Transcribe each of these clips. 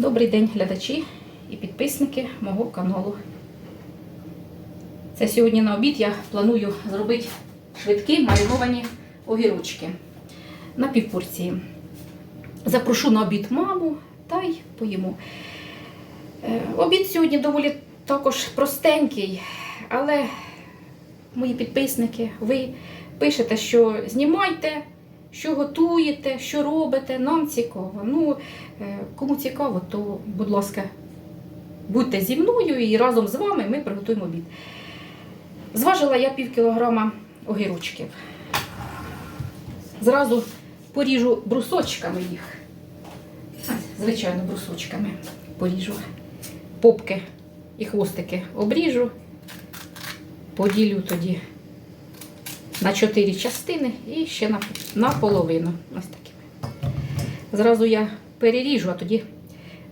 Добрий день, глядачі і підписники мого каналу. Це сьогодні на обід я планую зробити швидкі мариновані огірочки на півпорції. Запрошу на обід маму та й поїмо. Е, Обід сьогодні доволі також простенький, але мої підписники, ви пишете, що знімайте, що готуєте, що робите, нам цікаво. Ну, е, кому цікаво, то, будь ласка, будьте зі мною і разом з вами ми приготуємо обід. Зважила я пів кілограма огірочків. Зразу поріжу брусочками їх. Звичайно, брусочками поріжу. Попки і хвостики обріжу, поділю тоді на чотири частини і ще на, на половину. Ось такими. Зразу я переріжу, а тоді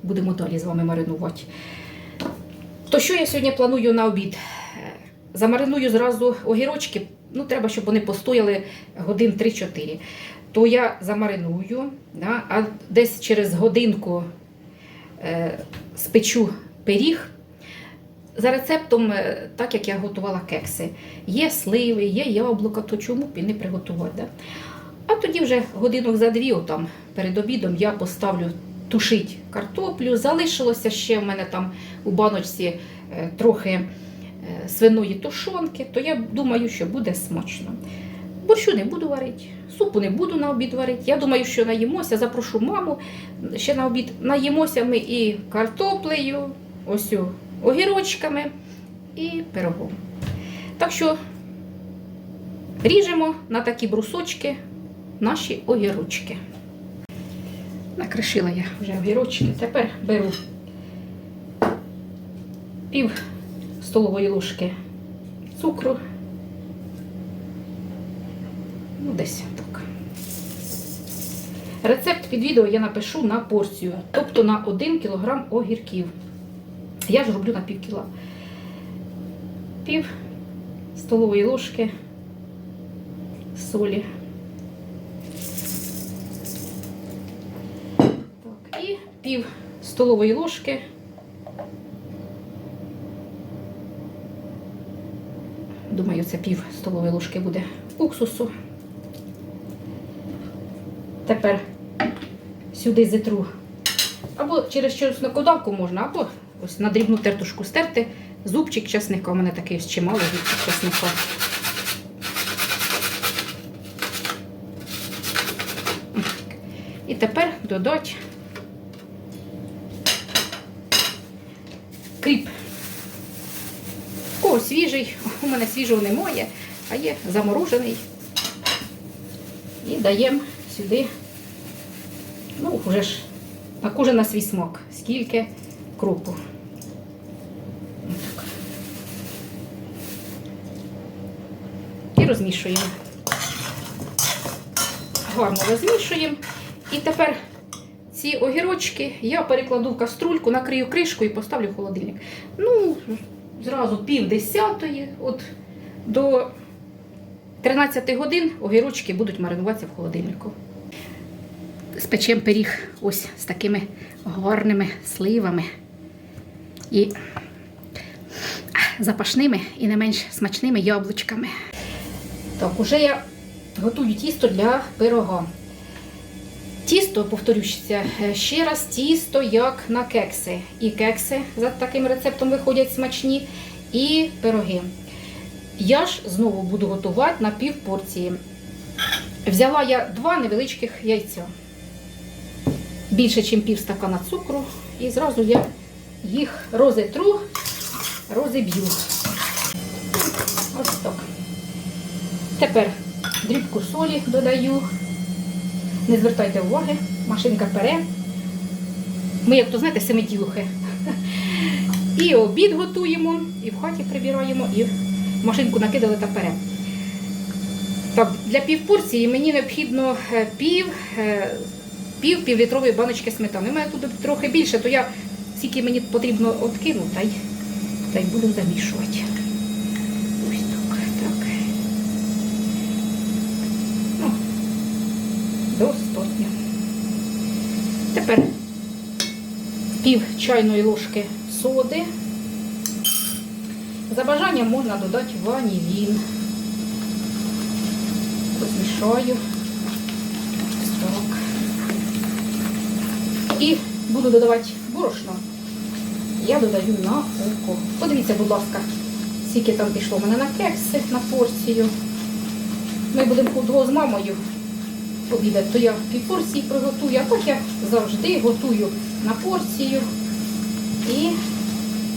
будемо далі з вами маринувати. То що я сьогодні планую на обід? Замариную зразу огірочки. Ну, треба, щоб вони постояли годин 3-4. То я замариную, да, а десь через годинку е, спечу пиріг. За рецептом, е, так як я готувала кекси. Є сливи, є яблука, то чому б і не приготувати. Да? А тоді вже годинок за дві, отам, перед обідом, я поставлю тушити картоплю. Залишилося ще в мене там у баночці е, трохи е, свиної тушонки, то я думаю, що буде смачно. Борщу не буду варити, супу не буду на обід варити. Я думаю, що наїмося, запрошу маму ще на обід. Наїмося ми і картоплею, ось огірочками і пирогом. Так що ріжемо на такі брусочки наші огірочки. Накришила я вже огірочки. Тепер беру пів столової ложки цукру. Ну, десь так. Рецепт під відео я напишу на порцію, тобто на 1 кг огірків. Я ж роблю на пів кіла. Пів столової ложки солі. Так, і пів столової ложки. Думаю, це пів столової ложки буде уксусу. Тепер сюди зитру. Або через чеснокодавку можна, або ось на дрібну тертушку стерти. Зубчик чесника. У мене такий ось чимало зубчик чесника. І тепер додати кріп. У свіжий, у мене свіжого немає, а є заморожений. І даємо сюди, ну, вже ж на кожен на свій смак, скільки Отак. І розмішуємо. Гарно розмішуємо. І тепер ці огірочки я перекладу в каструльку, накрию кришкою і поставлю в холодильник. Ну, зразу пів десятої, от до 13 годин огірочки будуть маринуватися в холодильнику. Спечемо пиріг ось з такими гарними сливами і запашними і не менш смачними яблучками. Так, уже я готую тісто для пирога. Тісто, повторюся ще раз, тісто як на кекси. І кекси за таким рецептом виходять смачні, і пироги. Я ж знову буду готувати на пів порції. Взяла я два невеличких яйця. Більше, ніж пів стакана цукру. І зразу я їх розітру, розіб'ю. Ось так. Тепер дрібку солі додаю. Не звертайте уваги, машинка пере. Ми, як то знаєте, семиділухи. І обід готуємо, і в хаті прибираємо, і машинку накидали та пере. Так, для півпорції мені необхідно е, пів, е, пів півлітрової баночки сметани. У мене тут трохи більше, то я скільки мені потрібно откину, та й, та буду замішувати. Ось так, так. Ну, достатньо. Тепер пів чайної ложки соди. За бажанням можна додати ванілін. Розмішаю. Так. І буду додавати борошно. Я додаю на око. Подивіться, будь ласка, скільки там пішло в мене на кекси, на порцію. Ми будемо худого з мамою обідати, то я пів порції приготую, а так я завжди готую на порцію. І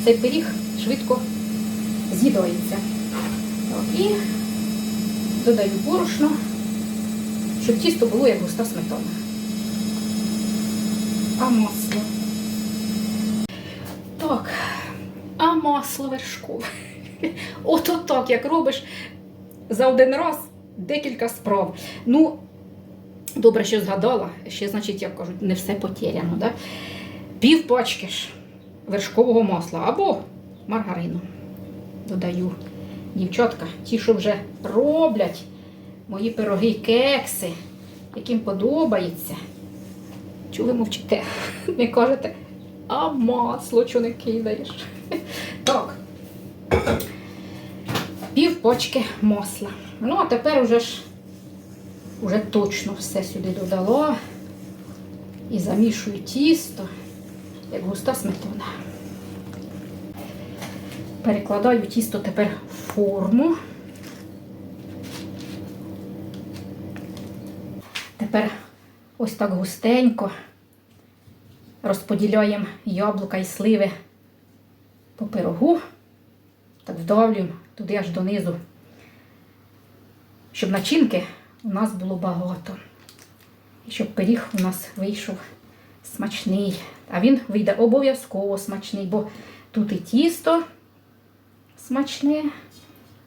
цей пиріг швидко з'їдається. І додаю борошно, щоб тісто було як густа сметана. А масло. Так, а масло вершкове. Ото так, як робиш за один раз декілька справ. Ну, добре, що згадала, ще, значить, як кажуть, не все потеряно. Да? Пів пачки ж вершкового масла або маргарину. Додаю. Дівчатка, ті, що вже роблять мої пироги, кекси, яким подобається. Чого ви мовчите? Не кажете, а масло чого не кидаєш? Так. Пів пачки масла. Ну, а тепер уже ж уже точно все сюди додала. І замішую тісто, як густа сметана. Перекладаю тісто тепер в форму. Тепер ось так густенько розподіляємо яблука і сливи по пирогу. Так вдавлюємо туди аж донизу, щоб начинки у нас було багато. І щоб пиріг у нас вийшов смачний. А він вийде обов'язково смачний, бо тут і тісто смачне.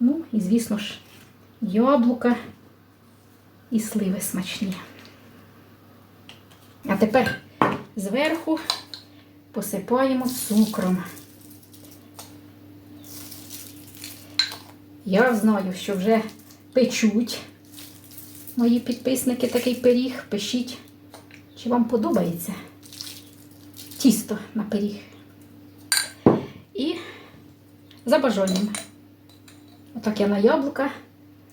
Ну, і, звісно ж, яблука і сливи смачні. А тепер зверху посипаємо цукром. Я знаю, що вже печуть мої підписники такий пиріг. Пишіть, чи вам подобається тісто на пиріг. І за бажанням. Отак я на яблука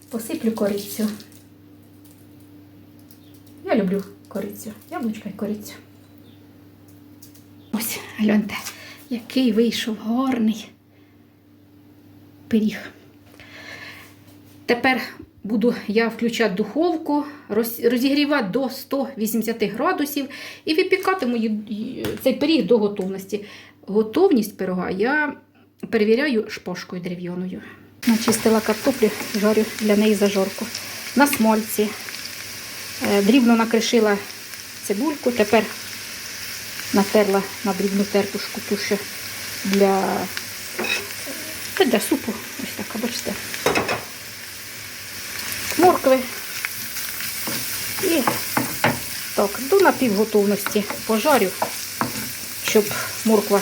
посиплю корицю. Я люблю корицю, яблучка і корицю. Гляньте, який вийшов гарний пиріг. Тепер буду я включати духовку, розігрівати до 180 градусів і випікатиму цей пиріг до готовності. Готовність пирога я перевіряю шпажкою дерев'яною. Начистила картоплю, жарю для неї зажорку. На смольці. Е, Дрібно накришила цибульку, тепер натерла на дрібну тертушку ту, що для, для супу. Ось така, бачите. Моркви. І так, до напівготовності пожарю, щоб морква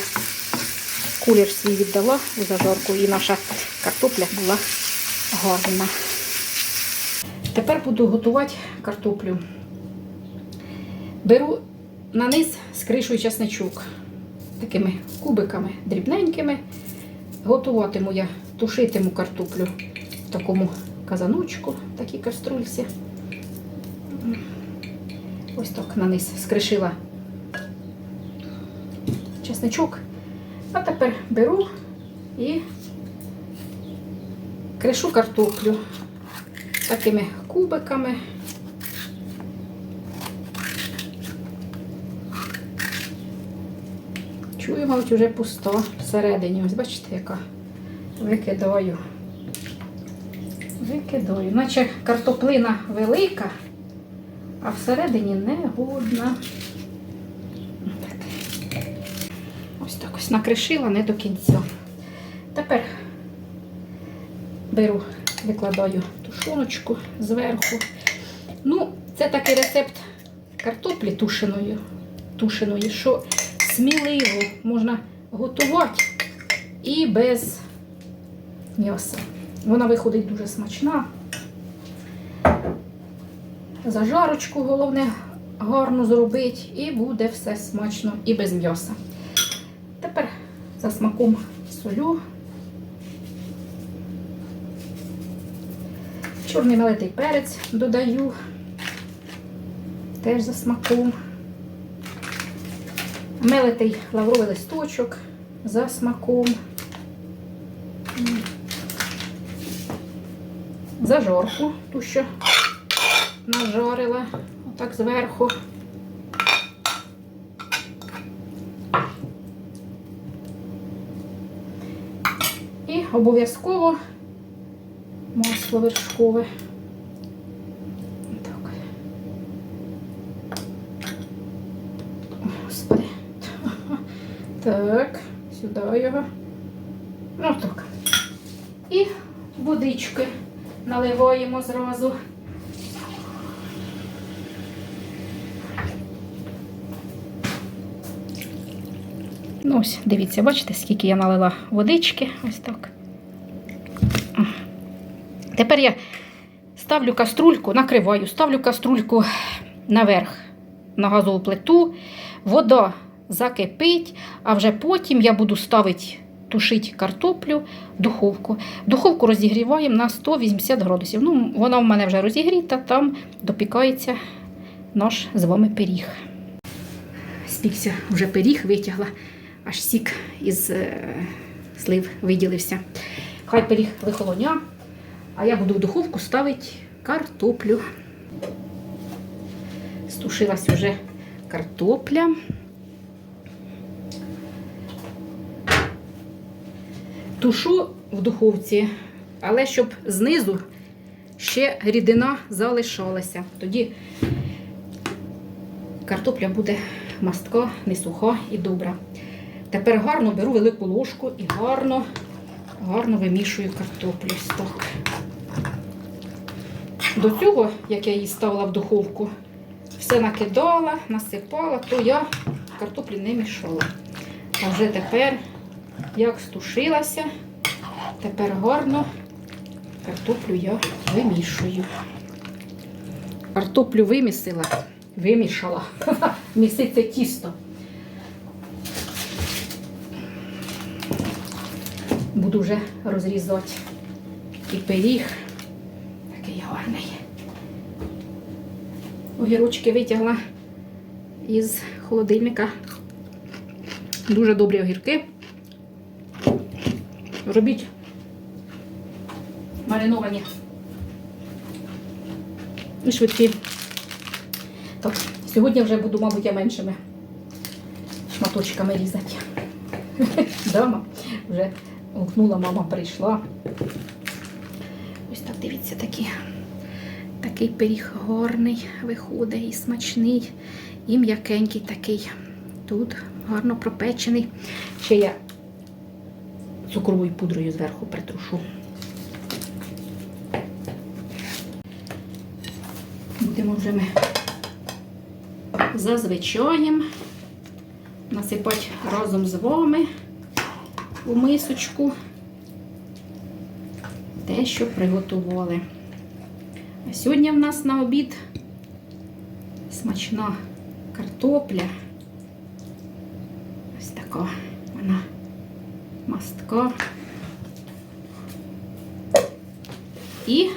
кулір свій віддала у зажарку і наша картопля була гарна. Тепер буду готувати картоплю. Беру на низ скришую часничок такими кубиками дрібненькими. Готуватиму я, тушитиму картоплю в такому казаночку, такій каструльці. Ось так на низ скришила часничок. А тепер беру і кришу картоплю такими кубиками. Чую, мабуть, вже пусто всередині. Ось бачите, яка викидаю. Викидаю. Наче картоплина велика, а всередині не годна. Ось так ось накришила не до кінця. Тепер беру, викладаю тушоночку зверху. Ну, це такий рецепт картоплі тушеної, тушеної, що сміливо можна готувати і без м'яса. Вона виходить дуже смачна. Зажарочку головне гарно зробити, і буде все смачно і без м'яса. Тепер За смаком солю. Чорний мелитий перець додаю. Теж за смаком. Мелитий лавровий листочок за смаком. Зажорку, ту, що нажарила, отак зверху. І обов'язково масло вершкове. Так, сюди його. Ну так. І водички наливаємо зразу. Ну ось, дивіться, бачите, скільки я налила водички. Ось так. Тепер я ставлю каструльку, накриваю, ставлю каструльку наверх на газову плиту. Вода закипить, а вже потім я буду ставити тушити картоплю духовку. Духовку розігріваємо на 180 градусів. Ну, вона в мене вже розігріта, там допікається наш з вами пиріг. Спікся вже пиріг, витягла, аж сік із е, слив виділився. Хай пиріг вихолоня, а я буду в духовку ставити картоплю. Стушилась вже картопля. Тушу в духовці, але щоб знизу ще рідина залишалася. Тоді картопля буде мастка, не суха і добра. Тепер гарно беру велику ложку і гарно, гарно вимішую картоплю. Так. До цього, як я її ставила в духовку, все накидала, насипала, то я картоплі не мішала. А вже тепер як стушилася, тепер гарно картоплю я вимішую. Картоплю вимісила, вимішала. Міситься тісто. Буду вже розрізати і пиріг. Такий гарний. Огірочки витягла із холодильника. Дуже добрі огірки. Робіть мариновані і швидкі. Так, сьогодні вже буду, мабуть, я меншими шматочками різати. Дама вже гукнула, мама прийшла. Ось так дивіться, такі. Такий пиріг гарний виходить і смачний, і м'якенький такий. Тут гарно пропечений. Ще я цукровою пудрою зверху притрушу. Будемо вже ми зазвичаєм насипати разом з вами у мисочку те, що приготували. А сьогодні в нас на обід смачна картопля. Ось така мастка. І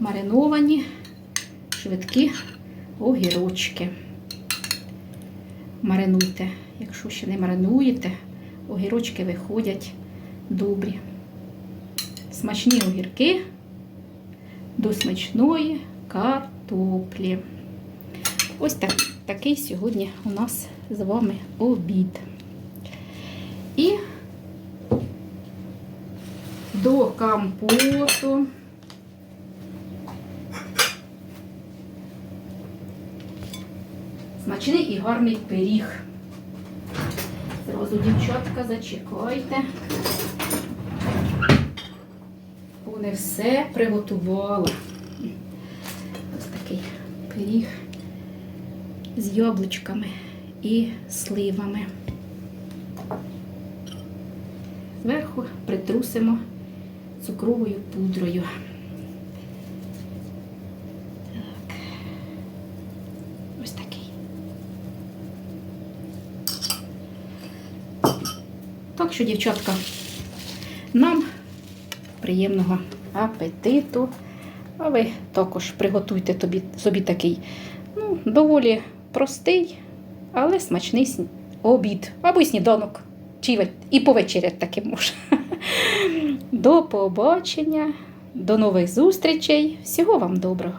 мариновані швидкі огірочки. Маринуйте. Якщо ще не маринуєте, огірочки виходять добрі. Смачні огірки до смачної картоплі. Ось так, такий сьогодні у нас з вами обід. І до компоту смачний і гарний пиріг. Зразу, дівчатка, зачекайте. Вони все приготували. Ось такий пиріг з яблучками і сливами. Зверху притрусимо цукровою пудрою. Так. Ось такий. Так що, дівчатка, нам приємного апетиту. А ви також приготуйте тобі, собі такий ну, доволі простий, але смачний обід або й сніданок. І повечерять таки можна. До побачення, до нових зустрічей. Всього вам доброго!